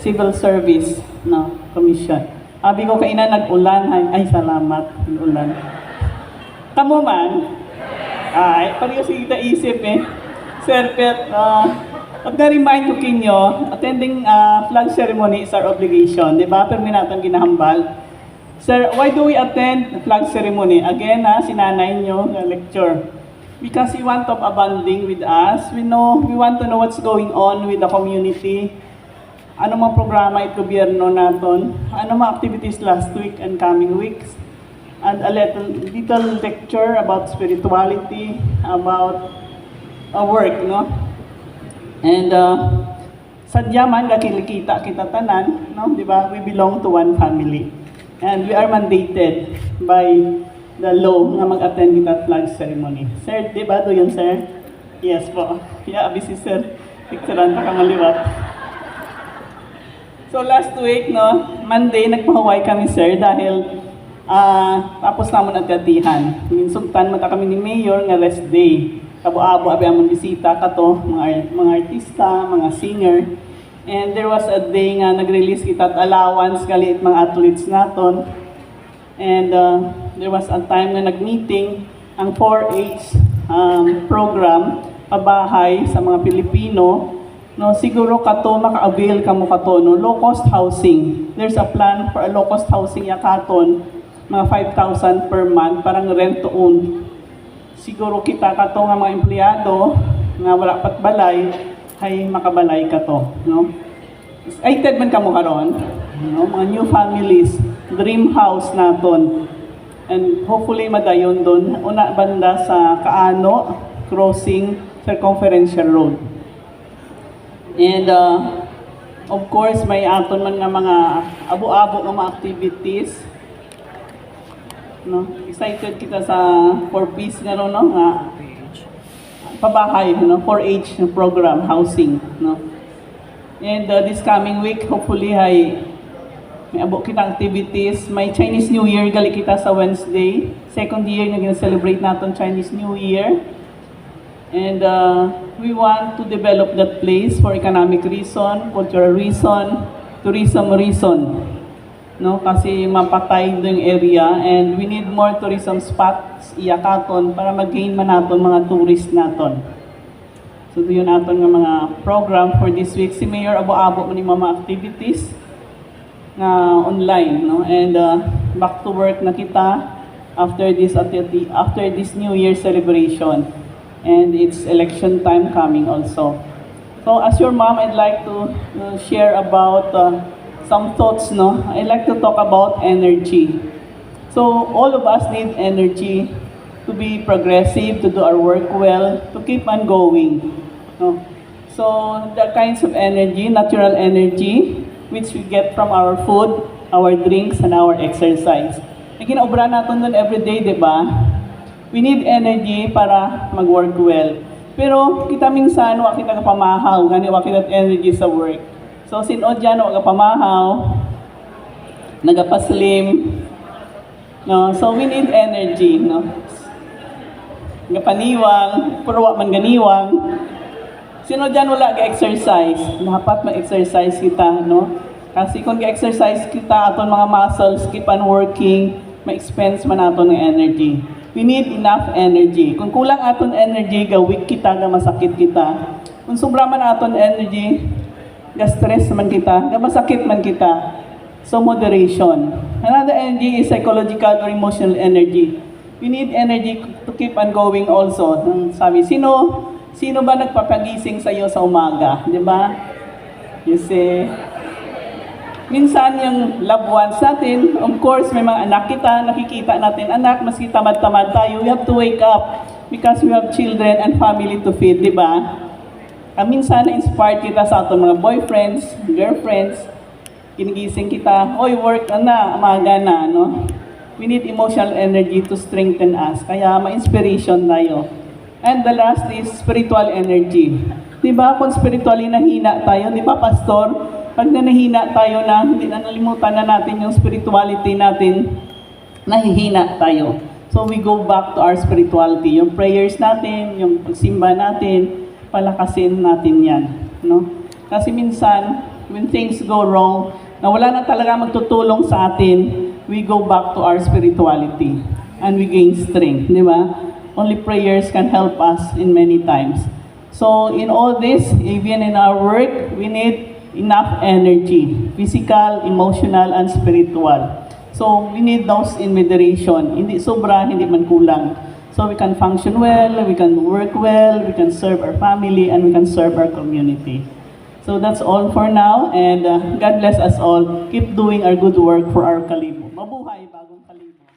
Civil Service no, Commission. Sabi ko kaina nag-ulan, ay, salamat, nag-ulan. Kamu man, ay, pareho sige isip eh. Sir Pet, uh, pag na-remind ko kinyo, attending uh, flag ceremony is our obligation, di ba? Pero minatang ginahambal. Sir, why do we attend flag ceremony? Again, ha, sinanay nyo na lecture. Because we want of a with us. We know, we want to know what's going on with the community. Ano mga programa at gobyerno naton? Ano mga activities last week and coming weeks? And a little, little lecture about spirituality, about uh, work, no? And uh, sadya man kakilikita kita tanan, no? Di ba? We belong to one family. And we are mandated by the law nga mag-attend kita flag ceremony. Sir, di ba? Do yun, sir? Yes po. Yeah, busy sir. Picturean pa ka maliwat. So last week, no, Monday, nagpahuway kami, sir, dahil ah tapos namon ang gatihan. Minsultan mata kami ni Mayor nga rest day. Kabo-abo abi among bisita kato, mga, ar- mga artista, mga singer. And there was a day nga nag-release kita at allowance kaliit mga athletes naton. And uh, there was a time na nag-meeting ang 4-H um, program pabahay sa mga Pilipino no siguro kato maka-avail kamo kato no? Low cost housing. There's a plan for a low cost housing yakaton mga 5,000 per month parang rent to own. Siguro kita kato nga mga empleyado nga wala pat balay ay makabalay kato no? Excited man kamo karon no? Mga new families dream house naton. And hopefully madayon doon una banda sa Kaano crossing circumferential road And uh, of course, may aton man nga mga abo-abo nga mga activities. No? Excited kita sa 4Ps nga ron, no? Nga pabahay, no? 4H na program, housing, no? And uh, this coming week, hopefully, ay may abo kita activities. May Chinese New Year, gali kita sa Wednesday. Second year na gina-celebrate natin Chinese New Year. And uh, we want to develop that place for economic reason, cultural reason, tourism reason. No, kasi mapatay doon area and we need more tourism spots iyakaton para mag-gain man naton mga tourist naton. So yun naton nga mga program for this week. Si Mayor abo-abo yung mga activities nga online, no? And uh, back to work na kita after this after this New Year celebration and it's election time coming also. So as your mom, I'd like to uh, share about uh, some thoughts, no? I'd like to talk about energy. So all of us need energy to be progressive, to do our work well, to keep on going. No? So the kinds of energy, natural energy, which we get from our food, our drinks, and our exercise. Na ginaobra natin doon everyday, di ba? We need energy para mag-work well. Pero kita minsan, wa kita kapamahaw, gani wa kita energy sa work. So sinod dyan, wa kapamahaw, nagapaslim, no? So we need energy, no? Gapaniwang, puro wa man ganiwang. Sino dyan wala ga-exercise? Dapat mag-exercise kita, no? Kasi kung ga-exercise kita, aton mga muscles keep on working, ma-expense man aton ng energy. We need enough energy. Kung kulang aton energy, ga-weak kita, ga-masakit kita. Kung sobra man aton energy, ga-stress man kita, ga-masakit man kita. So moderation. Another energy is psychological or emotional energy. We need energy to keep on going also. Sabi, sino sino ba nagpapagising sa iyo sa umaga? Di ba? You see, minsan yung loved ones natin, of course, may mga anak kita, nakikita natin anak, maski tamad-tamad tayo, we have to wake up because we have children and family to feed, di ba? Ah, minsan na-inspired kita sa ating mga boyfriends, girlfriends, ginigising kita, oy, work ka na, umaga na, no? We need emotional energy to strengthen us, kaya ma-inspiration tayo. And the last is spiritual energy. Di ba, kung spiritually nahina tayo, di ba, Pastor? Pag na nahina tayo na, hindi na nalimutan na natin yung spirituality natin, nahihina tayo. So we go back to our spirituality. Yung prayers natin, yung pagsimba natin, palakasin natin yan. No? Kasi minsan, when things go wrong, na wala na talaga magtutulong sa atin, we go back to our spirituality and we gain strength, di ba? Only prayers can help us in many times. So in all this, even in our work, we need enough energy, physical, emotional, and spiritual. So we need those in moderation. Hindi sobra, hindi man kulang. So we can function well, we can work well, we can serve our family, and we can serve our community. So that's all for now, and uh, God bless us all. Keep doing our good work for our Kalibo. Mabuhay bagong Kalibo.